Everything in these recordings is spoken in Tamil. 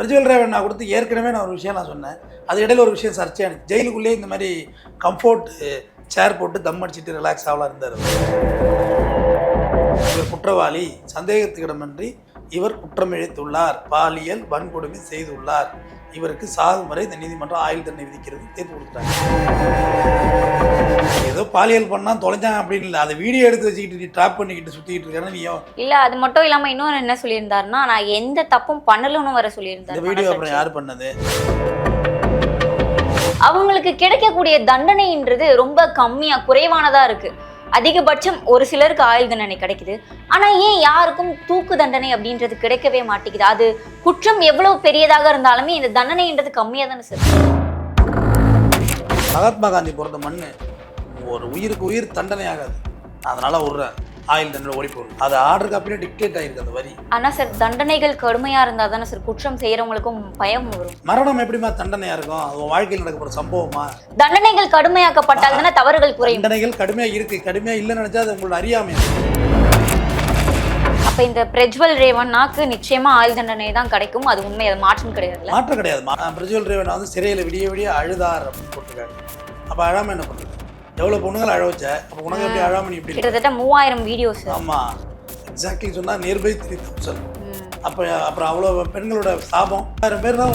பிரஜ்வல் நான் கொடுத்து ஏற்கனவே நான் ஒரு விஷயம் நான் சொன்னேன். அது இடையில ஒரு விஷயம் சர்ச்சையானது ஜெயிலுக்குள்ளேயே இந்த மாதிரி கம்ஃபோர்ட் சேர் போட்டு தம் அடிச்சுட்டு ரிலாக்ஸ் ஆகலாம் இருந்தார். இவர் குற்றவாளி. சந்தேகத்துக்கிடமின்றி இவர் குற்றம் இழைத்துள்ளார் பாலியல் வன்கொடுமை செய்துள்ளார். இவருக்கு சாகும் வரை இந்த நீதிமன்றம் ஆயுள் தண்டனை விதிக்கிறது தீர்ப்பு கொடுத்துட்டாங்க. ஏதோ பாலியல் பண்ணா தொலைஞ்சாங்க அப்படின்னு இல்லை. அதை வீடியோ எடுத்து வச்சுக்கிட்டு நீ ட்ராப் பண்ணிக்கிட்டு சுற்றிக்கிட்டு இருக்கேன்னா நீயும் இல்ல அது மட்டும் இல்லாம இன்னொரு என்ன சொல்லியிருந்தாருன்னா நான் எந்த தப்பும் பண்ணலன்னு வர இந்த சொல்லியிருந்தாரு வீடியோ அப்புறம் யார் பண்ணது? அவங்களுக்கு கிடைக்கக்கூடிய தண்டனைன்றது ரொம்ப கம்மியா குறைவானதா இருக்கு. அதிகபட்சம் ஒரு சிலருக்கு ஆயுள் தண்டனை கிடைக்குது. ஆனா ஏன் யாருக்கும் தூக்கு தண்டனை அப்படின்றது கிடைக்கவே மாட்டேங்குது? அது குற்றம் எவ்வளவு பெரியதாக இருந்தாலுமே இந்த தண்டனைன்றது கம்மியாக தானே சார்? மகாத்மா காந்தி பிறந்த மண் ஒரு உயிருக்கு உயிர் தண்டனை ஆகாது அதனால விடுறேன். ஆயுள் தண்டனை ஓடி போகணும் அது ஆர்டருக்கு அப்படியே டிக்டேட் ஆயிருக்கு அந்த வரி. ஆனா சார் தண்டனைகள் கடுமையா இருந்தா தானே சார் குற்றம் செய்யறவங்களுக்கும் பயம் வரும். மரணம் எப்படிமா தண்டனையா இருக்கும்? அது வாழ்க்கையில் நடக்க போற சம்பவமா? தண்டனைகள் கடுமையாக்கப்பட்டால் தானே தவறுகள் குறையும். தண்டனைகள் கடுமையா இருக்கு. கடுமையா இல்லைன்னு நினைச்சா அது உங்களோட அறியாமை. அப்ப இந்த பிரஜ்வல் ரேவண்ணாக்கு நிச்சயமா ஆயுள் தண்டனை தான் கிடைக்கும். அது உண்மை அது மாற்றம் கிடையாதுல்ல? மாற்றம் கிடையாது. பிரஜ்வல் ரேவன் வந்து சிறையில் விடிய விடிய அழுதார் அப்படின்னு போட்டிருக்காங்க அப்போ அழாம என்ன பண்ணுறது எவ்வளோ பொண்ணுங்களை அழ வச்ச? அப்போ உனக்கு எப்படி அழாம நீ இப்படி இருக்க? கிட்டத்தட்ட மூவாயிரம் வீடியோஸ் ஆமா. எக்ஸாக்ட்லி சொன்னா நியர்பை த்ரீ தௌசண்ட் அப்போ அப்புறம் அவ்வளோ பெண்களோட சாபம். ஆயிரம் பேர் தான்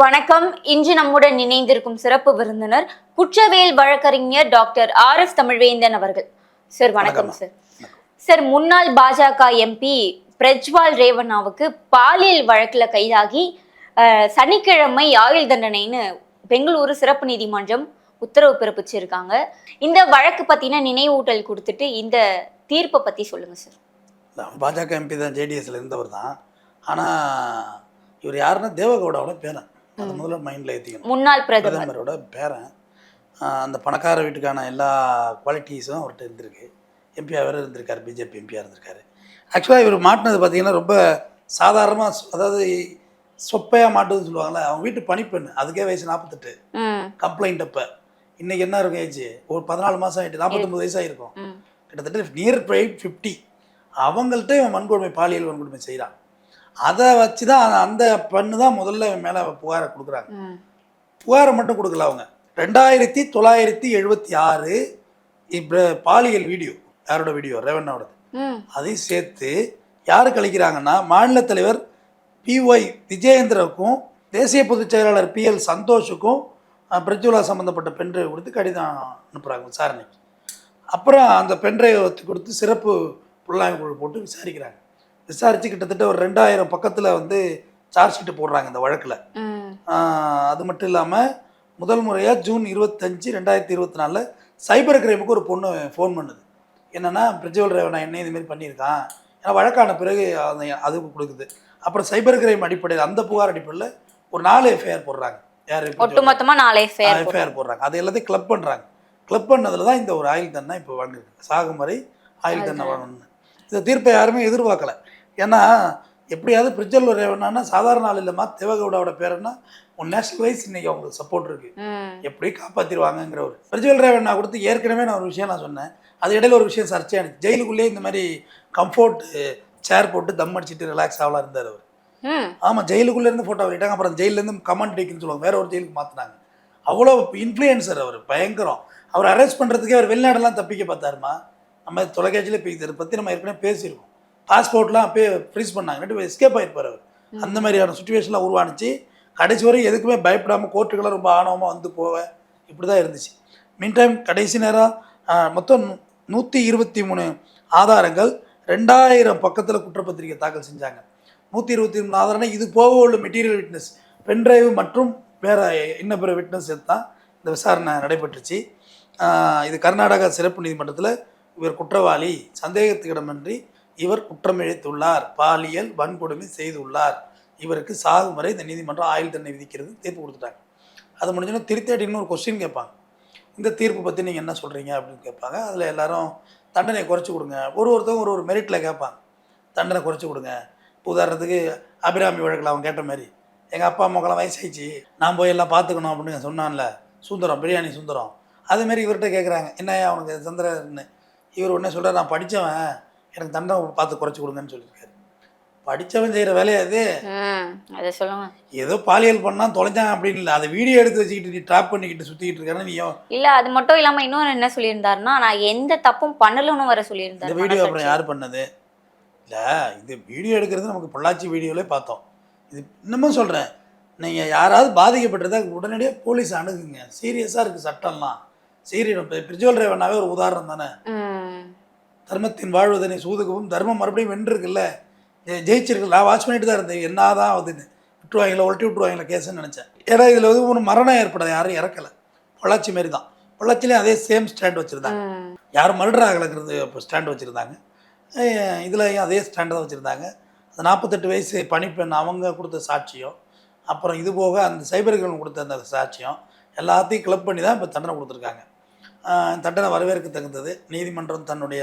வணக்கம். இன்று நம்முடன் இணைந்திருக்கும் சிறப்பு விருந்தினர் குற்றவியல் வழக்கறிஞர் டாக்டர் ஆர் எஸ் தமிழ்வேந்தன் அவர்கள். சார் வணக்கம். சார். சார் முன்னாள் பாஜக எம்பி பிரஜ்வால் ரேவண்ணாவுக்கு பாலியல் வழக்குல கைதாகி சனிக்கிழமை ஆயுள் தண்டனைன்னு பெங்களூரு சிறப்பு நீதிமன்றம் உத்தரவு பிறப்பிச்சிருக்காங்க. இந்த வழக்கு பத்தின நினைவூட்டல் கொடுத்துட்டு இந்த தீர்ப்பை பத்தி சொல்லுங்க சார். பாஜக எம்பி தான் ஜேடிஎஸ்ல இருந்தவர் தான். ஆனால் இவர் யாருன்னா தேவகவுடாவோட பேரன். அது முதல்ல மைண்டில் ஏற்றிக்கணும் முன்னாள் பிரதமர். பிரதமரோட பேரன் அந்த பணக்கார வீட்டுக்கான எல்லா குவாலிட்டிஸும் அவர்கிட்ட இருந்திருக்கு. எம்பியாக வேறு இருந்திருக்காரு பிஜேபி எம்பியாக இருந்திருக்காரு. ஆக்சுவலாக இவர் மாட்டினது பார்த்தீங்கன்னா ரொம்ப சாதாரணமாக அதாவது சொப்பையாக மாட்டுதுன்னு சொல்லுவாங்கள்ல அவங்க வீட்டு பணிப்பெண். அதுக்கே வயசு நாற்பத்தெட்டு கம்ப்ளைண்ட் அப்போ. இன்னைக்கு என்ன இருக்கும் ஏஜ் ஒரு பதினாலு மாதம் ஆகிட்டு நாற்பத்தொம்பது வயசு ஆகிருக்கும் கிட்டத்தட்ட நியர் எயிட் ஃபிஃப்டி அவங்கள்ட்ட இவன் வன்கொடுமை பாலியல் வன்கொடுமை செய்கிறான் அதை வச்சு தான் அந்த பெண்ணு தான் முதல்ல மேலே புகாரை கொடுக்குறாங்க. புகாரை மட்டும் கொடுக்கல அவங்க. ரெண்டாயிரத்தி தொள்ளாயிரத்தி எழுபத்தி ஆறு இப்போ பாலியல் வீடியோ யாரோட வீடியோ? ரேவண்ணாவோடது. அதையும் சேர்த்து யாருக்கு அளிக்கிறாங்கன்னா மாநில தலைவர் பிஒய் விஜயேந்திரவுக்கும் தேசிய பொதுச் செயலாளர் பிஎல் சந்தோஷுக்கும் அஹ், பிரஜ்வலா சம்மந்தப்பட்ட பென்ட்ரைவ் கொடுத்து கடிதம் அனுப்புகிறாங்க விசாரணைக்கு. அப்புறம் அந்த பென்ட்ரைவ் கொடுத்து சிறப்பு புலனாய்வு குழு போட்டு விசாரிக்கிறாங்க. விசாரித்து கிட்டத்தட்ட ஒரு ரெண்டாயிரம் பக்கத்தில் வந்து சார்ஜ் ஷீட்டு போடுறாங்க இந்த வழக்கில். அது மட்டும் இல்லாமல் முதல் முறையாக ஜூன் இருபத்தஞ்சு ரெண்டாயிரத்தி இருபத்தி நாலில் சைபர் கிரைமுக்கு ஒரு பொண்ணு ஃபோன் பண்ணுது. என்னென்னா பிரஜ்வல் ரேவனா என்ன இதுமாரி பண்ணியிருக்கான். ஏன்னா வழக்கான பிறகு அது கொடுக்குது. அப்புறம் சைபர் கிரைம் அடிப்படையில் அந்த புகார் அடிப்படையில் ஒரு நாலு எஃப்ஐஆர் போடுறாங்க. யார் ஒட்டுமொத்தமா நாலு எஃப்ஐஆர் எஃப்ஐஆர் போடுறாங்க. அது எல்லாத்தையும் கிளப் பண்ணுறாங்க கிளப் பண்ணதில் தான் இந்த ஒரு ஆயுள் தண்டனை இப்போ வழங்கிருக்கு சாகும் வரை ஆயுள் தண்டனை. வழங்கணும்னு. இந்த தீர்ப்பை யாருமே எதிர்பார்க்கல. ஏன்னா எப்படியாவது பிரிஜல் ரேவனானா சாதாரண ஆள் இல்லைம்மா தேவகவுடாவோட பேருன்னா ஒரு நேஷனல் வைஸ் இன்னைக்கு அவங்களுக்கு சப்போர்ட் இருக்கு. எப்படி காப்பாற்றிடுவாங்கங்கிற ஒரு பிரிஜுவல் ரேவண்ணா கொடுத்து ஏற்கனவே நான் ஒரு விஷயம் நான் சொன்னேன். அது இடையில ஒரு விஷயம் சர்ச்சையானுச்சு ஜெயிலுக்குள்ளேயே இந்த மாதிரி கம்ஃபோர்ட் சேர் போட்டு தம் அடிச்சிட்டு ரிலாக்ஸ் ஆகலாம் இருந்தார் அவர். ஆமாம் ஜெயிலுக்குள்ளே இருந்து ஃபோட்டோ வெளியிட்டாங்க. அப்புறம் ஜெயிலேருந்து கமெண்ட் டேக்குன்னு சொல்லுவாங்க. வேற ஒரு ஜெயிலுக்கு மாற்றினாங்க அவ்வளோ இன்ஃப்ளூயன்சர் அவர். பயங்கரம். அவர் அரெஸ்ட் பண்ணுறதுக்கே அவர் வெளிநாடெல்லாம் தப்பிக்க பார்த்தாருமா? நம்ம தொலைக்காட்சியில் இப்போ இதை பற்றி நம்ம ஏற்கனவே பேசியிருக்கோம். பாஸ்போர்ட்லாம் அப்பயே ஃப்ரீஸ் பண்ணாங்க. எஸ்கேப் ஆகிருப்பார் அவர் அந்த மாதிரியான சுச்சுவேஷன்லாம் உருவானுச்சு. கடைசி வரை எதுக்குமே பயப்படாமல் கோர்ட்டுக்கெல்லாம் ரொம்ப ஆணவமாக வந்து போவ. இப்படி தான் இருந்துச்சு. மீன் டைம் கடைசி நேரம் மொத்தம் நூற்றி இருபத்தி மூணு ஆதாரங்கள் ரெண்டாயிரம் பக்கத்தில் குற்றப்பத்திரிக்கை தாக்கல் செஞ்சாங்க. நூற்றி இருபத்தி மூணு ஆதாரம் இது போக உள்ள மெட்டீரியல் விட்னஸ் பென்ட்ரைவ் மற்றும் வேற இன்ன பிற விட்னஸ் தான் இந்த விசாரணை நடைபெற்றுச்சு. இது கர்நாடகா சிறப்பு நீதிமன்றத்தில் இவர் குற்றவாளி. சந்தேகத்துக்கிடமின்றி இவர் குற்றம் இழைத்துள்ளார் பாலியல் வன்கொடுமை செய்துள்ளார். இவருக்கு சாகும் வரை இந்த நீதிமன்றம் ஆயுள் தண்டனை விதிக்கிறது தீர்ப்பு கொடுத்துட்டாங்க. அது முடிஞ்சோன்னா திருத்தேடின்னு ஒரு கொஸ்டின் கேட்பாங்க. இந்த தீர்ப்பு பற்றி நீங்கள் என்ன சொல்கிறீங்க அப்படின்னு கேட்பாங்க. அதில் எல்லாரும் தண்டனை குறைச்சி கொடுங்க. ஒரு ஒருத்தவங்க ஒரு ஒரு மெரிட்டில் கேட்பாங்க. தண்டனை குறைச்சி கொடுங்க. இப்போ உதாரணத்துக்கு அபிராமி வழக்கில் அவன் கேட்ட மாதிரி எங்கள் அப்பா அம்மாக்கெல்லாம் வயசாயிடுச்சு. நான் போய் எல்லாம் பார்த்துக்கணும் அப்படின்னு சொன்னான்ல. சுந்தரம் பிரியாணி சுந்தரம். அதுமாரி இவர்கிட்ட கேட்குறாங்க என்ன அவனுக்கு சந்திரன்னு இவர் உடனே சொல்கிறார் நான் படித்தவன் எனக்கு தண்டனை பார்த்து குறைச்சி கொடுங்கன்னு சொல்லியிருக்காரு. படித்தவன் செய்கிற வேலையா ம் அதை சொல்லுங்க. ஏதோ பாலியல் பண்ணால் தொலைஞ்சான் அப்படின்னு இல்லை. அதை வீடியோ எடுத்து வச்சுக்கிட்டு நீ ட்ராப் பண்ணிக்கிட்டு சுற்றிக்கிட்டு இருக்கானே நீயும் இல்ல அது மட்டும் இல்லாம இன்னொரு என்ன சொல்லியிருந்தாருன்னா நான் எந்த தப்பும் பண்ணலன்னு வர இந்த சொல்லியிருந்தாரு வீடியோ அப்புறம். யார் பண்ணது? இல்லை இது வீடியோ எடுக்கிறது நமக்கு பொள்ளாச்சி வீடியோவிலே பார்த்தோம். இது இன்னமும் சொல்கிறேன் நீங்கள் யாராவது பாதிக்கப்பட்டிருந்தா உடனடியாக போலீஸ் அணுகுங்க. சீரியஸாக இருக்குது சட்டம்லாம். சீரியஸ் இப்போ பிரிஜுவல் ரேவனாவே ஒரு உதாரணம் தானே? தர்மத்தின் வாழ்வதனை சூதுகவும் தர்மம் மறுபடியும் வென்றிருக்குல்ல? ஜெயிச்சிருக்கு நான் வாட்ச் பண்ணிட்டு தான் இருந்தேன். என்னதான் ஆகுதுன்னு விட்டுருவாங்களா உழட்டி விட்டுருவாங்களா கேஸ்ன்னு நினச்சேன். ஏன்னா இதில் வந்து ஒரு மரணம் ஏற்படாது. யாரும் இறக்கலை. பொள்ளாச்சி மாரி தான். பொள்ளாச்சிலையும் அதே சேம் ஸ்டாண்ட் வச்சுருந்தாங்க. யாரும் மர்டர் ஆகலைங்கிறது இப்போ ஸ்டாண்ட் வச்சுருந்தாங்க இதுலையும் அதே ஸ்டாண்டு தான் வச்சுருந்தாங்க. அந்த நாற்பத்தெட்டு வயசு பணிப்பெண் அவங்க கொடுத்த சாட்சியம். அப்புறம் இது போக அந்த சைபர்கள் கொடுத்த அந்த சாட்சியம். எல்லாத்தையும் கிளப் பண்ணி தான் இப்போ தண்டனை கொடுத்துருக்காங்க. தண்டனை வரவேற்க தகுந்தது. நீதிமன்றம் தன்னுடைய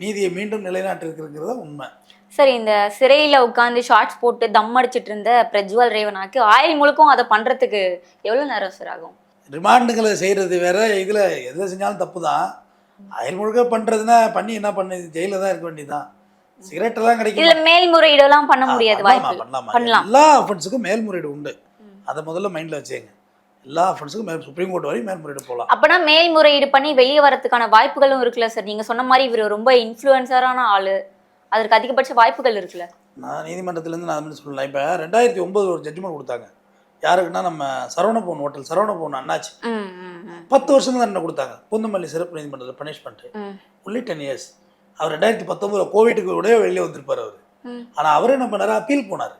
நீதியை மீண்டும் நிலைநாட்டிருக்கிறது உண்மை. சரி இந்த சிறையில உட்கார்ந்து ஷார்ட்ஸ் போட்டு தம் அடிச்சிட்டு இருந்த பிரஜ்வல் ரேவனாக்கு ஆயில் முழுக்கும் அதை பண்றதுக்கு எவ்வளவு நேரம் சார் ஆகும்? ரிமாண்டுகளை செய்கிறது வேற இதில் எதில் செஞ்சாலும் தப்பு தான் அயல் முழுக்க பண்ணுறதுனா பண்ணி என்ன பண்ணு ஜெயிலில் தான் இருக்க வேண்டியதுதான். சிகரெட்டெல்லாம் கிடைக்கும்? இதுல மேல்முறையீடெல்லாம் பண்ண முடியாது பண்ணலாமா, வாய்ப்பு. பண்ணலாமா. பண்ணலாம். எல்லா அஃபென்ஸுக்கும் மேல்முறையீடு உண்டு. அதை முதல்ல மைண்டில் வச்சுங்க எல்லா அஃபென்ஸுக்கும் மேல் சுப்ரீம் கோர்ட் வரையும் மேல்முறையீடு போகலாம் அப்பனா மேல்முறையீடு பண்ணி வெளியே வரதுக்கான வாய்ப்புகளும் இருக்குல்ல சார் நீங்க சொன்ன மாதிரி இவர் ரொம்ப இன்ஃப்ளூயன்சரான ஆளு. அதற்கு அதிகபட்ச வாய்ப்புகள் இருக்குல்ல? நான் நீதிமன்றத்துலேருந்து நான் சொல்லலாம் இப்போ ரெண்டாயிரத்தி ஒம்பது ஒரு ஜட்ஜ்மெண்ட் கொடுத்தாங்க. யாருக்குன்னா நம்ம சரவணபவன் ஹோட்டல் சரவணபவன் அண்ணாச்சி. ம், ம், ம், பத்து வருஷம் தண்டனை கொடுத்தாங்க. பூந்தமல்லி சிறப்பு நீதிமன்றத்தில் பனிஷ்மெண்ட்டு ஒன்லி டென் இயர்ஸ் அவர் ரெண்டாயிரத்தி பத்தொம்பது கோவிட்டுக்கு உடைய வெளியே வந்திருப்பார் அவர். ஆனால் அவரே என்ன பண்ணாரு? அப்பீல் போனார்.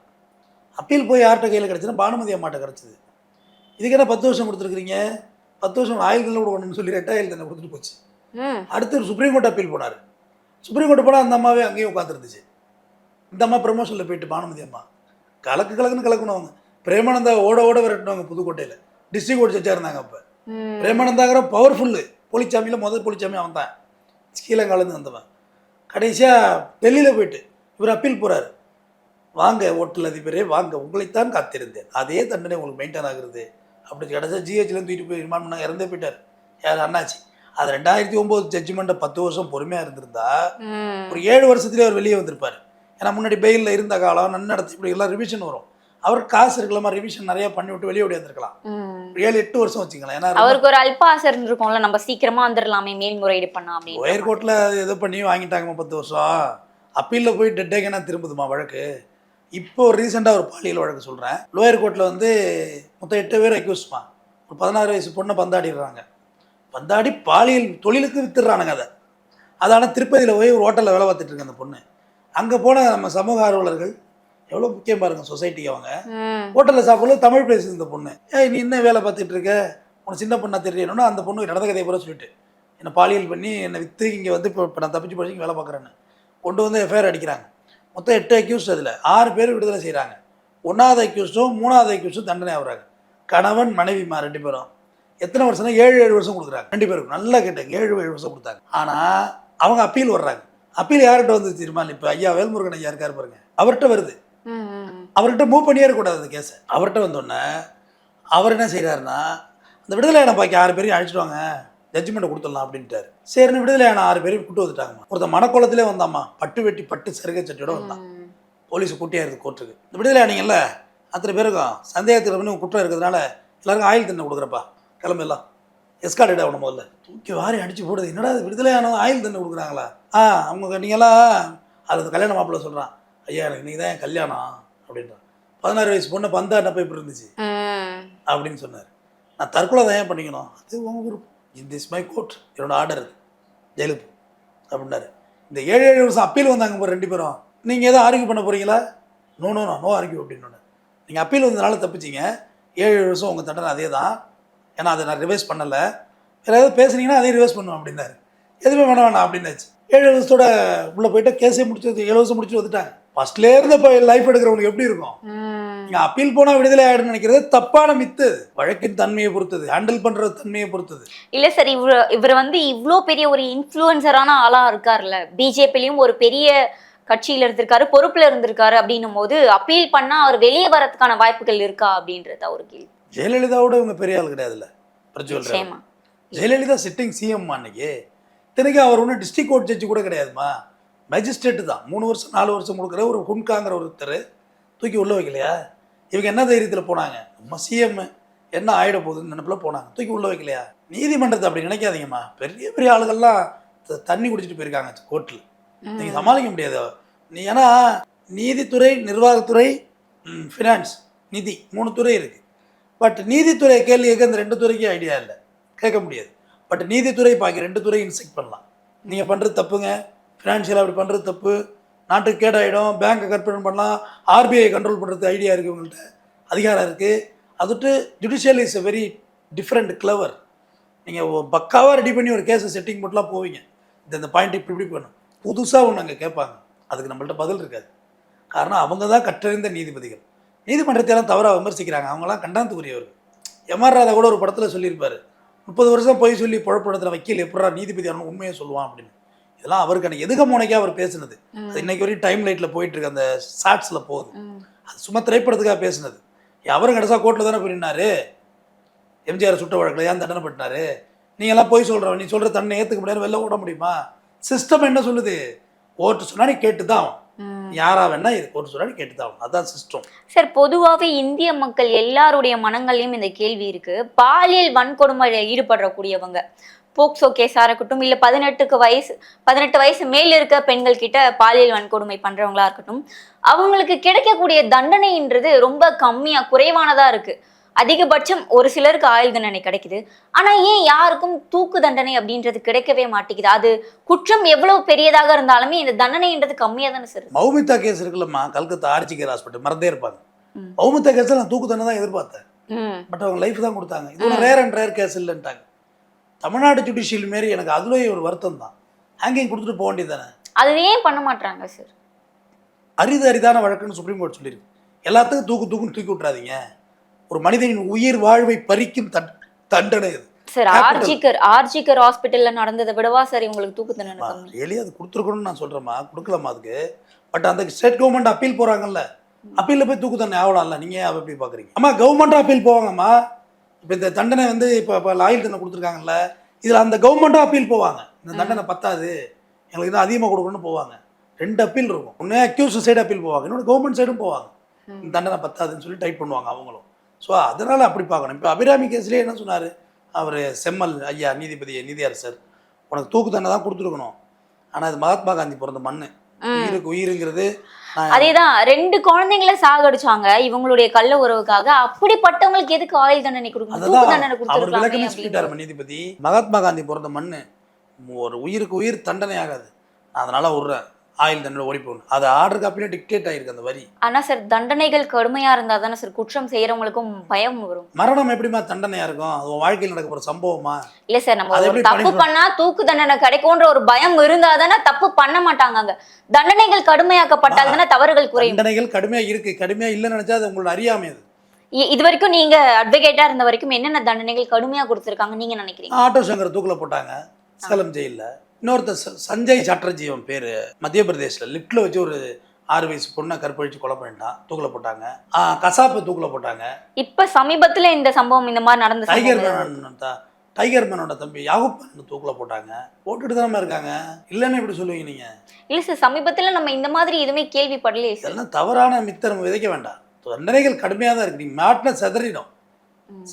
அப்பீல் போய் யார்கிட்ட கையில் கிடச்சுன்னா பானுமதி அம்மாட்ட கிடச்சிது. இதுக்கு என்ன பத்து வருஷம் கொடுத்துருக்குறீங்க பத்து வருஷம் ஆயுள் தண்டனை கொடுக்கணும்னு சொல்லி ரெட்டாயில் தண்டனை கொடுத்துட்டு போச்சு. அடுத்து சுப்ரீம் கோர்ட் அப்பீல் போனார். சுப்ரீம் கோர்ட் போனால் அந்த அம்மாவே அங்கேயும் உட்காந்துருந்துச்சு இந்த அம்மா ப்ரமோஷனில் போயிட்டு பானுமதி அம்மா. கலக்கு கலக்குன்னு கலக்கணும் அவங்க பிரேமானந்தா ஓட ஓட விரட்டினவங்க புதுக்கோட்டையில். டிஸ்ட்ரிக்ட் கோர்ட் ஜட்ஜாக இருந்தாங்க அப்போ. பிரேமானந்தாங்கிற பவர்ஃபுல்லு போலிச்சாமியில் முதல் போலிச்சாமி அவன் தான். ஸ்ரீலங்காலேருந்து வந்தவன். கடைசியாக டெல்லியில் போயிட்டு இவர் அப்பீல் போகிறாரு வாங்க ஓட்டல் அதிபரே வாங்க உங்களைத்தான் காத்திருந்தேன். அதே தண்டனை உங்களுக்கு மெயின்டைன் ஆகுறது. அப்படி கடைசியாக ஜிஹெச்லேருந்து தூக்கிட்டு போய் ரிமாண்ட் பண்ணாங்க. இறந்தே போயிட்டார். யார்? அண்ணாச்சி. அது ரெண்டாயிரத்தி ஒம்பது ஜட்ஜ்மெண்ட்டை பத்து வருஷம் பொறுமையாக இருந்திருந்தா. ஒரு ஏழு வருஷத்துலேயே அவர் வெளியே வந்திருப்பார். ஏன்னா முன்னாடி பெயிலில் இருந்த காலம் நன்னடத்தை இப்படி எல்லாம் ரிவிஷன் வரும். அவருக்கு காசு இருக்கலாமா ரிவிஷன் நிறையா பண்ணி விட்டு வெளியே ஓடியாந்துருக்கலாம் ம். ஒரு ஏழு எட்டு வருஷம் வச்சுக்கலாம் ஏன்னா அவருக்கு ஒரு அல்ப ஆசை இருந்திருக்கும்ல நம்ம சீக்கிரமா வந்துடலாமே மேல்முறையீடு பண்ணா அப்படின்னு ஒயர் கோர்ட்டில் ஏதோ பண்ணி வாங்கிட்டாங்கம்மா பத்து வருஷம். அப்பீலில் போய் டெட்டேகனா திரும்புதுமா வழக்கு? இப்போ ரீசெண்டாக ஒரு பாலியல் வழக்கு சொல்கிறேன் லோயர் கோர்ட்டில் வந்து மொத்தம் எட்டு பேர் அக்யூஸ்மா ஒரு பதினாறு வயசு பொண்ணை பந்தாடிடுறாங்க. பந்தாடி பாலியல் தொழிலுக்கு வித்துடுறானுங்க அதை. அது ஆனால் திருப்பதியில் போய் ஒரு ஹோட்டலில் வேலை பார்த்துட்டு இருக்கு அந்த பொண்ணு. அங்கே போன நம்ம சமூக ஆர்வலர்கள் எவ்வளோ முக்கியம் பாருங்க சொசைட்டிக்கு அவங்க. ஹோட்டலில் சாப்பிடல தமிழ் பேசுது இந்த பொண்ணு. ஏய் நீ என்ன வேலை பார்த்துட்டு இருக்க? உனக்கு சின்ன பொண்ணா தெரியணும்னா அந்த பொண்ணு நடந்த கதையை பூரா சொல்லிட்டு என்னை பாலியல் பண்ணி என்னை விற்று இங்கே வந்து இப்போ நான் தப்பிச்சு போய் வேலை பார்க்குறேன்னு. கொண்டு வந்து எஃப்ஐஆர் அடிக்கிறாங்க. மொத்தம் எட்டு அக்யூஸ்ட் அதில். ஆறு பேர் விடுதலை செய்கிறாங்க ஒன்றாவது அக்யூஸ்டும் மூணாவது அக்யூஸ்டும் தண்டனை ஆகுறாங்க கணவன் மனைவிமா ரெண்டு பேரும். எத்தனை வருஷம்னா ஏழு ஏழு வருஷம் கொடுக்குறாங்க. ரெண்டு பேருக்கும். நல்லா கேட்டாங்க. ஏழு ஏழு வருஷம் கொடுத்தாங்க. ஆனால் அவங்க அப்பீல் வர்றாங்க. அப்பீல் யார்கிட்ட வந்து தெரியுமா இப்போ ஐயா வேல்முருகன் ஐயா இருக்காரு பாருங்க. அவர்கிட்ட வருது. அவர்கிட்ட மூவ் பண்ணியே இருக்கக்கூடாது அந்த கேஸை அவர்கிட்ட வந்தோடனே அவர் என்ன செய்கிறாருன்னா அந்த விடுதலை பாக்கி ஆறு பேரையும் அழைச்சிட்டு வாங்க ஜட்ஜ்மெண்ட் கொடுத்துடலாம் அப்படின்ட்டாரு. சரின்னு விடுதலை ஆன ஆறு பேரையும் கூட்டு வந்துட்டாங்கம்மா. ஒருத்தன் மணக்கோலத்திலே வந்தாம்மா. பட்டு வெட்டி பட்டு சருகை சட்டியோட வந்தான். போலீஸ் கூட்டியாயிருது கோர்ட்டுக்கு. இந்த விடுதலை ஆனீங்கல்ல அத்தனை பேருக்கும் சந்தேகத்தில் குற்றம் இருக்கிறதுனால எல்லாருக்கும் ஆயில் தண்டனை கொடுக்குறப்பா. கிளம்பு எல்லாம் எஸ்கார்ட் ஆகணும் முதல்ல. தூக்கி வாரி அடிச்சு போடுது என்னடா விடுதலை ஆனவங்க ஆயில் தண்டனை கொடுக்குறாங்களா? ஆ அவங்க நீங்களாம் அது கல்யாண மாப்பிள்ளை சொல்கிறான் ஐயா எனக்கு நீங்கள் தான் என் கல்யாணம் அப்படின்றான். பதினாறு வயசு பொண்ணு பந்தாண்ட போய் இப்படி இருந்துச்சு. அப்படின்னு சொன்னார். நான் தற்கொலை தான் ஏன் பண்ணிக்கணும்? அது உங்க group in this my court என்னோட ஆர்டர் ஜெயிலுக்கு அப்படின்னாரு. இந்த ஏழு ஏழு வருஷம் அப்பீல் வந்தாங்க பாரு ரெண்டு பேரும். நீங்கள் எதுவும் ஆர்கியூ பண்ண போகிறீங்களா நோ நோ நோ ஆர்கியூ அப்படின்னு நீங்கள் அப்பீல் வந்ததுனால தப்பிச்சிங்க. ஏழு ஏழு வருஷம் உங்கள் தண்டனை அதே தான் ஏன்னா அதை நான் ரிவைஸ் பண்ணலை. வேறு ஏதாவது பேசுனீங்கன்னா அதையும் ரிவைஸ் பண்ணுவேன் அப்படின்னாரு. எதுவுமே பண்ண வேணாம் அப்படின்னாச்சு. ஏழு வருஷத்தோட உள்ளே போயிட்டு கேஸே முடிச்சு ஏழு வருஷம் முடிச்சு வந்துட்டாங்க. ஃபர்ஸ்ட்லேயே இருந்து இப்போ லைஃப் எடுக்கிறவங்களுக்கு எப்படி இருக்கும்? நீங்கள் அப்பீல் போனால் விடுதலை ஆகிடும்னு நினைக்கிறது தப்பான மித்து. வழக்கின் தன்மையை பொறுத்தது ஹேண்டில் பண்ணுற தன்மையை பொறுத்தது. இல்ல சார் இவர் இவர் வந்து இவ்ளோ பெரிய ஒரு இன்ஃப்ளூயன்சரான ஆளா இருக்கார்ல பிஜேபிலையும் ஒரு பெரிய கட்சியில இருந்திருக்காரு பொறுப்புல இருந்திருக்காரு அப்படின்னும் போது அப்பீல் பண்ணா அவர் வெளியே வரதுக்கான வாய்ப்புகள் இருக்கா அப்படின்றது ஒரு கேள்வி. ஜெயலலிதாவோட இவங்க பெரிய ஆள் கிடையாதுல்ல. நிச்சயமா. ஜெயலலிதா சிட்டிங் சிஎம் அன்னைக்கு? இத்தனைக்கு அவர் ஒன்றும் டிஸ்ட்ரிக்ட் கோர்ட் ஜட்ஜி கூட கிடையாதுமா? மேஜிஸ்ட்ரேட்டு தான். மூணு வருஷம் நாலு வருஷம் கொடுக்குற ஒரு குன்காங்கிற ஒருத்தர் தூக்கி உள்ள வைக்கலையா? இவங்க என்ன தைரியத்தில் போனாங்க? நம்ம சிஎம் என்ன ஆயிட போகுதுன்னு நினைப்பில் போனாங்க. தூக்கி உள்ள வைக்கலையா? நீதிமன்றத்தை அப்படி நினைக்காதீங்கம்மா. பெரிய பெரிய ஆளுகள்லாம் தண்ணி குடிச்சிட்டு போயிருக்காங்க கோர்ட்டில் நீங்கள் சமாளிக்க முடியாது. நீ ஏன்னா நீதித்துறை நிர்வாகத்துறை ஃபினான்ஸ் நிதி மூணு துறை இருக்குது பட் நீதித்துறை கேள்வி கேட்க இந்த ரெண்டு துறைக்கு ஐடியா இல்லை. கேட்க முடியாது. பட் நீதித்துறை பாக்கி ரெண்டு துறை இன்செக்ட் பண்ணலாம். நீங்கள் பண்ணுறது தப்புங்க. ஃபினான்ஷியலாக அப்படி பண்ணுறது தப்பு. நாட்டுக்கு கேடாயிடும் பேங்க்கை கற்பனை பண்ணலாம் ஆர்பிஐ கண்ட்ரோல் பண்ணுறது ஐடியா இருக்குது உங்கள்கிட்ட அதிகாரம் இருக்குது அதுட்டு judicial is a very different clever நீங்கள் பக்காவாக ரெடி பண்ணி ஒரு கேஸை செட்டிங் போட்டுலாம் போவீங்க. இந்த இந்த பாயிண்ட் இப்படி இப்படி பண்ணும் புதுசாக ஒன்று அங்கே கேட்பாங்க. அதுக்கு நம்மள்ட்ட பதில் இருக்காது. காரணம் அவங்க தான் கற்றறிந்த நீதிபதிகள். நீதிமன்றத்தையெல்லாம் தவறாக விமர்சிக்கிறாங்க. அவங்களாம் கண்டாந்துக்குரியவர்கள் எம்ஆர் ராதா கூட ஒரு படத்தில் சொல்லியிருப்பார். முப்பது வருஷம் போய் சொல்லி புழப்படத்தில் வக்கீல் எப்படா நீதிபதி அவன் உண்மையை சொல்லுவான் அப்படின்னு. இதெல்லாம் அவருக்கான எதுக முனைக்கா அவர் பேசுனது. அது இன்னைக்கு வரையும் டைம் லைட்டில் போயிட்டு இருக்கு அந்த ஷார்ட்ஸில் போகுது. அது சும்மா திரைப்படத்துக்காக பேசுனது. அவரும் கடைசா கோர்ட்டில் தானே போய் நின்னாரு எம்ஜிஆர் சுட்ட வழக்கில் ஏன் தண்டனை பட்டினாரு? நீங்க எல்லாம் போய் சொல்கிறவன் நீ சொல்கிற தண்டனை ஏற்றுக்க முடியாது வெளில ஓட முடியுமா? சிஸ்டம் என்ன சொல்லுது? ஓட்டு சொன்னா நீ கேட்டு தான். யாரா வேணா இது ஓட்டு சொன்னா நீ கேட்டு தான் ஆகணும். அதான் சிஸ்டம் சார் பொதுவாகவே இந்திய மக்கள் எல்லாருடைய மனங்கள்லயும் இந்த கேள்வி இருக்கு. பாலியல் வன்கொடுமையில ஈடுபடக்கூடியவங்க. போக்சோ கேஸா இருக்கட்டும் இல்ல பதினெட்டுக்கு வயசு பதினெட்டு வயசு மேல் இருக்க பெண்கள் கிட்ட பாலியல் வன்கொடுமை பண்றவங்களா இருக்கட்டும் அவங்களுக்கு கிடைக்கக்கூடிய தண்டனைன்றது ரொம்ப கம்மியா குறைவானதா இருக்கு. அதிகபட்சம் ஒரு சிலருக்கு ஆயுள் தண்டனை கிடைக்குது. ஆனா ஏன் யாருக்கும் தூக்கு தண்டனை அப்படின்றது கிடைக்கவே மாட்டேங்குது? அது குற்றம் எவ்வளவு பெரியதாக இருந்தாலுமே இந்த தண்டனைன்றது கம்மியா தானே சார்? மௌமிதா கேஸ் இருக்குல்லம்மா கல்கத்தா ஆர்ஜிகர் ஹாஸ்பிட்டல் மறந்தே இருப்பாங்க. ம். மௌமிதா கேஸில் நான் தூக்கு தண்டனை தான் எதிர்பார்த்தேன். பட் அவங்க லைஃப் தான் கொடுத்தாங்க. இது ஒரு ரேர் அண்ட் ரேர் கேஸ் இல்லைன்ட்டாங்க. தமிழ்நாடு ஜுடிஷியல் மாரி எனக்கு அதுலேயும் ஒரு வருத்தம் தான் ஹேங்கிங் கொடுத்துட்டு போக வேண்டியது தானே அது ஏன் பண்ண மாட்டாங்க சார் அரிது அரிதான வழக்குன்னு சுப்ரீம் கோர்ட் சொல்லியிருக்கு எல்லாத்துக்கும் தூக்கு தூக்குன்னு தூக்கி விட்றாதீங்க ஒரு மனிதனின் உயிர் வாழ்வை பறிக்கும் தண் தண்டனை இது சார். ஆர்ஜிகர் ஆர்ஜிகர் ஹாஸ்பிட்டல்ல நடந்ததை விடவா சார் இவங்களுக்கு தூக்கு தண்டனை ரியலி அது கொடுத்துருக்கணும்னு நான் சொல்கிறேம்மா கொடுக்கலாமா அதுக்கு. பட் அந்த ஸ்டேட் கவர்மெண்ட் அப்பீல் போகிறாங்கல்ல அப்பீலில் போய் தூக்கு தண்டனை ஆகலாம்ல. நீங்கள் ஏன் எப்படி பார்க்குறீங்க அம்மா கவர்மெண்ட் அப்பீல் போவாங்கம்மா. இப்போ இந்த தண்டனை வந்து இப்போ இப்போ ஆயுள் தண்டனை கொடுத்துருக்காங்கல்ல இதில் அந்த கவர்மெண்ட்டும் அப்பீல் போவாங்க. இந்த தண்டனை பத்தாது. எங்களுக்கு தான் அதிகமாக கொடுக்கணும்னு போவாங்க. ரெண்டு அப்பீல் இருக்கும். ஒன்று அக்யூஸ் சைடு அப்பீல் போவாங்க. இன்னொன்று கவர்மெண்ட் சைடும் போவாங்க. இந்த தண்டனை பத்தாதுன்னு சொல்லி டைட் பண்ணுவாங்க அவங்களும். ஸோ அதனால் அப்படி பார்க்கணும். இப்போ அபிராமி கேஸ்லேயே என்ன சொன்னார்? அவர் செம்மல் ஐயா நீதிபதி நீதியரசர் உனக்கு தூக்கு தண்டனை தான் கொடுத்துருக்கணும். ஆனால் அது மகாத்மா காந்தி பிறந்த மண் உயிருக்கு உயிருங்கிறது அதேதான் ரெண்டு குழந்தைங்கள சாகடிச்சாங்க இவங்களுடைய கள்ள உறவுக்காக. அப்படிப்பட்டவங்களுக்கு எதுக்கு ஆயுள் தண்டனை கொடுக்கணும்? தண்டனை கொடுத்துருக்காங்க நீதிபதி மகாத்மா காந்தி பிறந்த மண் ஒரு உயிருக்கு உயிர் தண்டனை ஆகாது. அதனால விட்றேன் ஆயுள் தண்டனை ஓடி போகணும். அது ஆர்டர் காப்பிலே டிக்டேட் ஆயிருக்கு அந்த வரி. ஆனா சார் தண்டனைகள் கடுமையா இருந்தா தானே சார் குற்றம் செய்யறவங்களுக்கும் பயம் வரும். மரணம் எப்படிமா தண்டனையா இருக்கும்? அது வாழ்க்கையில் நடக்க போகிற சம்பவமா? இல்ல சார் நம்ம ஒரு தப்பு? பண்ணா தூக்கு தண்டனை கிடைக்கும்ன்ற ஒரு பயம் இருந்தா தானே தப்பு பண்ண மாட்டாங்க தண்டனைகள் கடுமையாக்கப்பட்டால் தானே தவறுகள் குறையும். தண்டனைகள் கடுமையா இருக்கு. கடுமையா இல்லைன்னு நினைச்சா அது உங்களோட அறியாமை அது. இது வரைக்கும் நீங்க அட்வொகேட்டா இருந்த வரைக்கும் என்னென்ன தண்டனைகள் கடுமையா கொடுத்திருக்காங்க நீங்க நினைக்கிறீங்க? ஆட்டோ சங்கர் தூக்கில் போட்டாங்க. சேலம் ஜெயிலில். இன்னொருத்தர் சஞ்சய் சாட்டர்ஜி அவன் பேர். மத்திய பிரதேசில் லிஃப்ட்டில் வச்சு ஒரு ஆறு வயசு பொண்ணை கற்பழிச்சு கொலை பண்ணிட்டான். தூக்கில் போட்டாங்க. கசாப்பை தூக்கில் போட்டாங்க. இப்ப சமீபத்துல இந்த சம்பவம் இந்த மாதிரி நடந்த டைகர் தான் டைகர் மேனோட தம்பி யாகுப் மேனன் தூக்கில் போட்டாங்க. போட்டுட்டு தானே இருக்காங்க. இல்லைன்னு எப்படி சொல்லுவீங்க நீங்கள் இல்ல சார் சமீபத்துல நம்ம இந்த மாதிரி எதுவுமே கேள்விப்படலையே இதெல்லாம் தவறான மித்த நம்ம விதைக்க வேண்டாம். தண்டனைகள் கடுமையாக தான் இருக்கு. நீங்கள் மாட்டின செதறிடும்.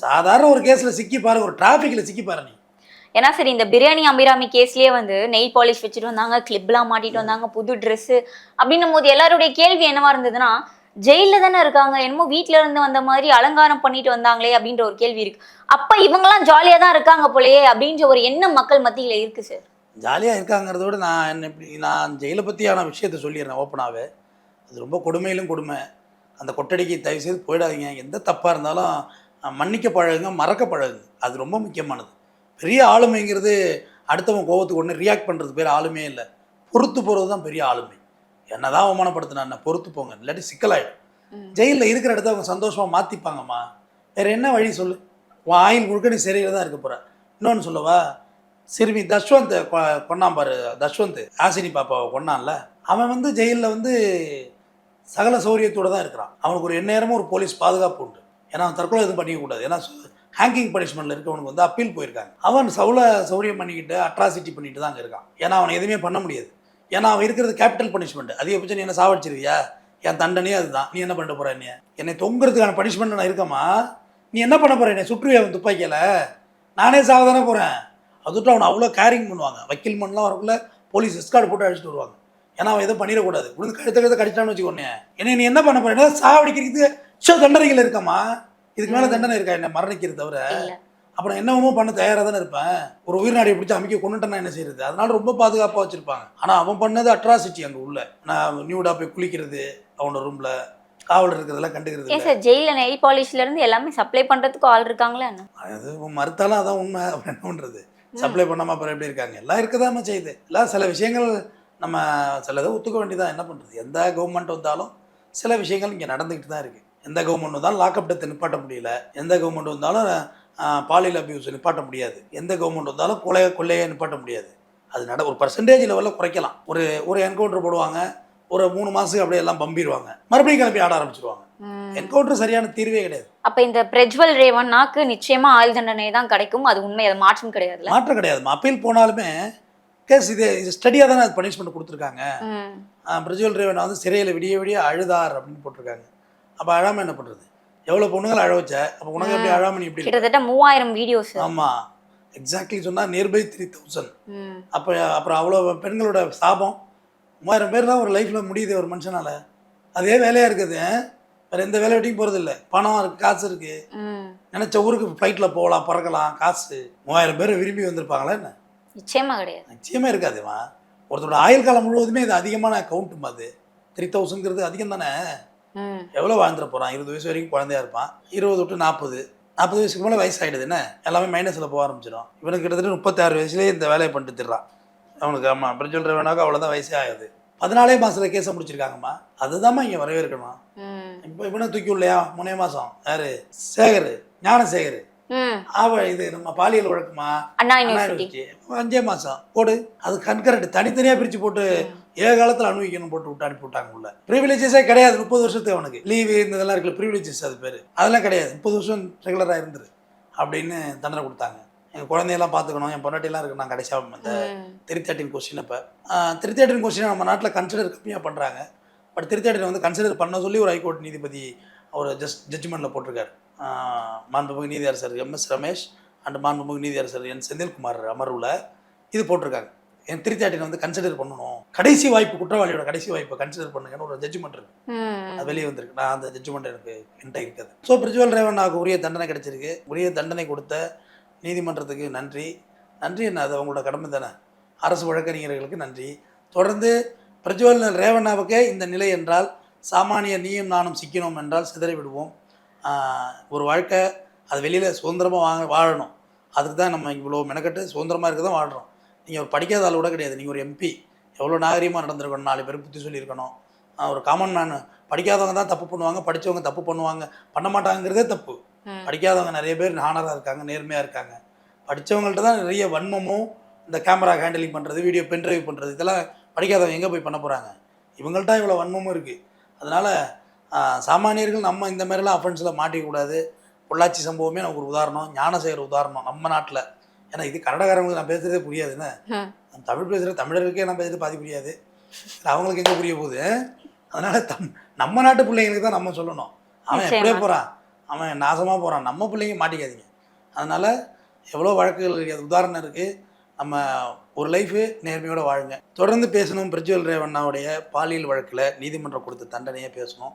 சாதாரண ஒரு கேஸில் சிக்கி பாருங்க. ஒரு டிராஃபிக்கில் சிக்கி பாரு நீ. ஏன்னா சரி இந்த பிரியாணி அபிராமி கேஸ்லயே வந்து நெயில் பாலிஷ் வச்சுட்டு வந்தாங்க கிளிப்லாம் மாட்டிட்டு வந்தாங்க புது Dress அப்படின்னும் போது எல்லாருடைய கேள்வி என்னவா இருந்ததுன்னா ஜெயில தானே இருக்காங்க என்னமோ வீட்ல இருந்து வந்த மாதிரி அலங்காரம் பண்ணிட்டு வந்தாங்களே அப்படின்ற ஒரு கேள்வி இருக்கு. அப்ப இவங்கெல்லாம் ஜாலியா தான் இருக்காங்க போலயே அப்படின்ற ஒரு எண்ணம் மக்கள் மத்தியில இருக்கு சார் ஜாலியாக இருக்காங்கிறத விட நான் என்ன நான் ஜெயிலை பற்றியான விஷயத்த சொல்லிடுறேன் ஓப்பனாகவே அது ரொம்ப கொடுமையிலும் கொடுமை. அந்த கொட்டடிக்கு தயவு செய்து போயிடாதீங்க. எந்த தப்பாக இருந்தாலும் மன்னிக்க பழகுங்க மறக்க பழகுங்க. அது ரொம்ப முக்கியமானது. பெரிய ஆளுமைங்கிறது அடுத்தவன் கோவத்துக்கு ஒன்று ரியாக்ட் பண்ணுறது பேர் ஆளுமே இல்லை. பொறுத்து போகிறது தான் பெரிய ஆளுமை. என்னதான் அவமானப்படுத்தினா என்ன பொறுத்து போங்க. இல்லாட்டி சிக்கலாயிடும். ஜெயிலில் இருக்கிற இடத்த அவங்க சந்தோஷமாக மாற்றிப்பாங்கம்மா வேற என்ன வழி சொல்லு? உன் ஆயில் முழுக்க நீ சிறையில் தான் இருக்க போற. இன்னொன்று சொல்லவா? சிறுமி தஷ்வந்த் கொ- கொன்னான் பாரு. தஷ்வந்த் ஆசினி பாப்பாவை கொன்னான்ல. அவன் வந்து ஜெயிலில் வந்து சகல சௌரியத்தோட தான் இருக்கிறான். அவனுக்கு ஒரு எந்நேரமும் ஒரு போலீஸ் பாதுகாப்பு உண்டு. ஏன்னா அவன் தற்கொலை எதுவும் பண்ணிக்கக்கூடாது ஏன்னா ஹேங்கிங் பனிஷ்மெண்ட்ல இருக்கவனுக்கு வந்து அப்பீல் போயிருக்காங்க. அவன் சவுல சௌரியம் பண்ணிக்கிட்டு அட்ராசிட்டி பண்ணிட்டு தான் அங்கே இருக்கான். ஏன்னா அவனை எதுவுமே பண்ண முடியாது. ஏன்னா அவன் இருக்கிறது கேபிட்டல் பனிஷ்மெண்ட் அதிகபட்சம் நீ என்ன சாவடிச்சிருவியா என் தண்டனையே அதுதான். நீ என்ன பண்ண போகிற நீ என்னை தொங்குறதுக்கான பனிஷ்மெண்ட் நான் இருக்கமா? நீ என்ன பண்ண போகிற என்னை சுற்றுவியா அவன் துப்பாக்கியில். நானே சாவதானே போகிறேன் அதுட்டு அவனை அவ்வளோ கேரிங் பண்ணுவாங்க. வக்கீல் மண்லாம் வரக்குள்ள போலீஸ் எஸ்கார்டு போட்டு அழைச்சிட்டு வருவாங்க. ஏன்னா அவன் எதுவும் பண்ணிடக்கூடாது. விழுந்து கழுத்த கழுத்த கடிச்சான்னு வச்சுக்கோனே என்ன நீ என்ன பண்ண போற? சாவடிக்கிறதுக்கு ஷோ தண்டனைகள் இருக்கம்மா இதுக்கு மேலே தண்டனை இருக்கா என்ன மரணிக்கிறது தவிர? அப்புறம் என்னவோ பண்ண தயாராக தானே இருப்பேன். ஒரு உயிர்நாடியை பிடிச்சி அமைக்க கொண்டுட்டேன்னா என்ன செய்யறது அதனால ரொம்ப பாதுகாப்பாக வச்சிருப்பாங்க. ஆனால் அவன் பண்ணது அட்ராசிட்டி அங்கே உள்ள. நான் நியூடா போய் குளிக்கிறது அவனோட ரூமில் காவலர் இருக்கிறதெல்லாம் கண்டுக்கிறது ஏன். சார் ஜெயில நெய் பாலிஷ்ல இருந்து எல்லாமே சப்ளை பண்றதுக்கு ஆள் இருக்காங்களா என்ன? அது மறுத்தாலும் அதான் உண்மை. அப்புறம் என்ன பண்ணுறது சப்ளை பண்ணாமல் அப்புறம் எப்படி இருக்காங்க? எல்லாம் இருக்கதாம செய்யுது. எல்லாம் சில விஷயங்கள் நம்ம சிலதை ஒத்துக்க வேண்டியதான் என்ன பண்ணுறது எந்த கவர்மெண்ட் வந்தாலும் சில விஷயங்கள் இங்கே நடந்துக்கிட்டு தான் இருக்குது எந்த கவர்மெண்ட் வந்தாலும் லாக்அப் டெத்தை நிப்பாட்ட முடியல. எந்த கவர்மெண்ட் வந்தாலும் பாலியல் அபியூஸ் நிப்பாட்ட முடியாது. எந்த கவர்மெண்ட் வந்தாலும் கொலை கொள்ளையை நிப்பாட்ட முடியாது. அது நட ஒரு பர்சன்டேஜ் லெவலில் குறைக்கலாம். ஒரு ஒரு என்கவுண்டர் போடுவாங்க. ஒரு மூணு மாதத்துக்கு அப்படியே எல்லாம் பம்பிடுவாங்க. மறுபடியும் கிளம்பி ஆட ஆரம்பிச்சிருவாங்க. என்கவுண்டர் சரியான தீர்வே கிடையாது. அப்ப இந்த பிரஜ்வல் ரேவண்ணாக்கு நிச்சயமா ஆயுள் தண்டனை தான் கிடைக்கும். அது உண்மை அது மாற்றம் கிடையாதுல்ல? மாற்றம் கிடையாது. அப்பீல் போனாலுமே கேஸ் இது இது ஸ்டடியாக தானே அது பனிஷ்மெண்ட் கொடுத்துருக்காங்க. பிரஜுவல் ரேவன் வந்து சிறையில் விடிய விடிய அழுதார் அப்படின்னு போட்டிருக்காங்க. அப்போ அழாமல் என்ன பண்ணுறது எவ்வளோ பொண்ணுங்களை அழ வச்ச? அப்போ உனக்கு எப்படி அழாம நீ எப்படி? கிட்டத்தட்ட மூவாயிரம் வீடியோஸ் ஆமாம் எக்ஸாக்ட்லி சொன்னால் நியர்பை த்ரீ தௌசண்ட் அப்போ அப்புறம் அவ்வளோ பெண்களோட சாபம். மூவாயிரம் பேர் தான் ஒரு லைஃப்பில் முடியுது ஒரு மனுஷனால். அதே வேலையாக இருக்குது. வேறு எந்த வேலை வெட்டியும் போகிறது இல்லை. பணம் இருக்குது காசு இருக்குது நினச்ச ஊருக்கு ஃப்ளைட்டில் போகலாம் பறக்கலாம் காசு. மூவாயிரம் பேர் விரும்பி வந்திருப்பாங்களா என்ன? நிச்சயமா கிடையாது. நிச்சயமாக இருக்காதுமா ஒருத்தரோட ஆயுள் காலம் முழுவதுமே இது அதிகமான கவுண்ட்மா அது. த்ரீ தௌசண்ட்ங்கிறது அதிகம் தானே. எவ்வளோ வாழ்ந்துட போகிறான் இருபது வயசு வரைக்கும் குழந்தையா இருப்பான். இருபது டு நாற்பது. நாற்பது வயசுக்கு மேலே வயசாகிடுது என்ன? எல்லாமே மைனஸில் போக ஆரம்பிச்சிடும். இவனுக்கு கிட்டத்தட்ட முப்பத்தாறு வயசுலேயே இந்த வேலையை பண்ணிட்டு திடுறான் அவனுக்கு ஆமாம் பிரிஜுவல் ரேவனாக்கு அவ்வளோதான் வயசே ஆகுது பதினாலே மாதத்தில் கேஸை முடிச்சிருக்காங்கம்மா. அதுதாம்மா இங்கே வரவேற்கணும். இப்போ இவனை தூக்கி இல்லையா மூணே மாதம் யாரு? சேகர். ஞானசேகர். ஆவ இது நம்ம பாலியல் வழக்குமா. அஞ்சே மாசம். போடு. அது கண்கரண்ட் தனித்தனியா பிரிச்சு போட்டு ஏகாலத்தில் காலத்துல அனுபவிக்கணும் போட்டு விட்டு அனுப்பி விட்டாங்க உள்ள ப்ரிவிலேஜஸே கிடையாது. முப்பது வருஷத்துக்கு அவனுக்கு. லீவு இந்த இதெல்லாம் இருக்குல்ல. ப்ரிவிலேஜஸ் அது பேர். அதெல்லாம் கிடையாது. முப்பது வருஷம் ரெகுலராக இருந்துரு. அப்படின்னு தண்டனை கொடுத்தாங்க. என் குழந்தையெல்லாம் பார்த்துக்கணும். என் பொண்டாட்டிலாம் இருக்கு நான் கடைசியாக இந்த ம். த்ரீ தேர்ட்டின் கொஸ்டின் இப்போ த்ரீ தேர்ட்டின் கொஸ்டின் நம்ம நாட்டில் கன்சிடர் கம்மியாக பண்ணுறாங்க பட் த்ரீ தேர்ட்டின் வந்து கன்சிடர் பண்ண சொல்லி ஒரு ஹைகோர்ட் நீதிபதி அவர் ஜஸ்ட் ஜட்ஜ்மெண்ட்டில் போட்டிருக்காரு. ஆஹ் மாண்புமிகு நீதியரசர் எம்எஸ் ரமேஷ் அண்ட் மாண்புமிகு நீதியரசர் என் செந்தில்குமார் அமர்வில் இது போட்டிருக்காங்க. என் த்ரீ தேர்ட்டின் வந்து கன்சிடர் பண்ணணும். கடைசி வாய்ப்பு குற்றவாளியோட கடைசி வாய்ப்பை கன்சிடர் பண்ணுங்கன்னு ஒரு ஜட்ஜ்மெண்ட் இருக்கு. அது வெளியே வந்திருக்கு. நான் அந்த ஜட்ஜ்மெண்ட் எனக்கு என்கிட்ட இருக்காது. ஸோ பிரிஜுவல் ரேவண்ணாவுக்கு உரிய தண்டனை கிடைச்சிருக்கு. உரிய தண்டனை கொடுத்த நீதிமன்றத்துக்கு நன்றி. நன்றி என்ன? அது அவங்களோட கடமை தானே. அரசு வழக்கறிஞர்களுக்கு நன்றி. தொடர்ந்து பிரஜ்வல் ரேவண்ணாவுக்கே இந்த நிலை என்றால் சாமானிய நீயும் நானும் சிக்கினோம் என்றால் சிதறி விடுவோம். ஆஹ் ஒரு வாழ்க்கை அது வெளியில் சுதந்திரமாக வாங்க வாழணும். அதுக்கு தான் நம்ம இவ்வளோ மெனக்கட்டு சுதந்திரமாக இருக்க தான் வாழ்கிறோம் நீங்கள் ஒரு படிக்காத ஆள் கூட கிடையாது. நீங்கள் ஒரு எம்பி எவ்வளோ நாகரிகமாக நடந்திருக்கணும்? நாலு பேர் புத்தி சொல்லியிருக்கணும். ஒரு காமன் மேன் படிக்காதவங்க தான் தப்பு பண்ணுவாங்க. படித்தவங்க தப்பு பண்ணுவாங்க. பண்ண மாட்டாங்கிறதே தப்பு. படிக்காதவங்க நிறைய பேர் ஹானராக இருக்காங்க நேர்மையாக இருக்காங்க. படித்தவங்கள்ட்ட தான் நிறைய வன்மமும் இந்த கேமரா ஹேண்டிலிங் பண்ணுறது வீடியோ பென்ட்ரைவ் பண்ணுறது இதெல்லாம் படிக்காதவங்க எங்கே போய் பண்ண போகிறாங்க இவங்கள்ட்ட இவ்வளோ வன்மமும் இருக்குது அதனால் சாமானியர்கள் நம்ம இந்த மாதிரிலாம் அஃபென்ஸில் மாட்டிக்கக்கூடாது. பொள்ளாச்சி சம்பவமே நமக்கு ஒரு உதாரணம். ஞானசேகர் உதாரணம் நம்ம நாட்டில். ஏன்னா இது கன்னடக்காரங்களுக்கு நான் பேசுகிறதே புரியாதுன்னு ம். நம்ம தமிழ் பேசுகிற தமிழருக்கே நான் பேசுகிறது பாதி புரியாது. அவங்களுக்கு எங்கே புரிய போகுது? அதனால தம் நம்ம நாட்டு பிள்ளைங்களுக்கு தான் நம்ம சொல்லணும். அவன். எப்படியே போகிறான் அவன் நாசமாக போகிறான் நம்ம பிள்ளைங்க மாட்டிக்காதீங்க. அதனால் எவ்வளோ வழக்குகள் உதாரணம் இருக்குது நம்ம ஒரு லைஃபு நேர்மையோட வாழுங்க. தொடர்ந்து பேசணும். பிரஜ்வல் ரேவண்ணாவுடைய பாலியல் வழக்கில் நீதிமன்றம் கொடுத்த தண்டனையை பேசணும்.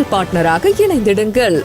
சேனல் பார்ட்னராக இணைந்திடுங்கள்.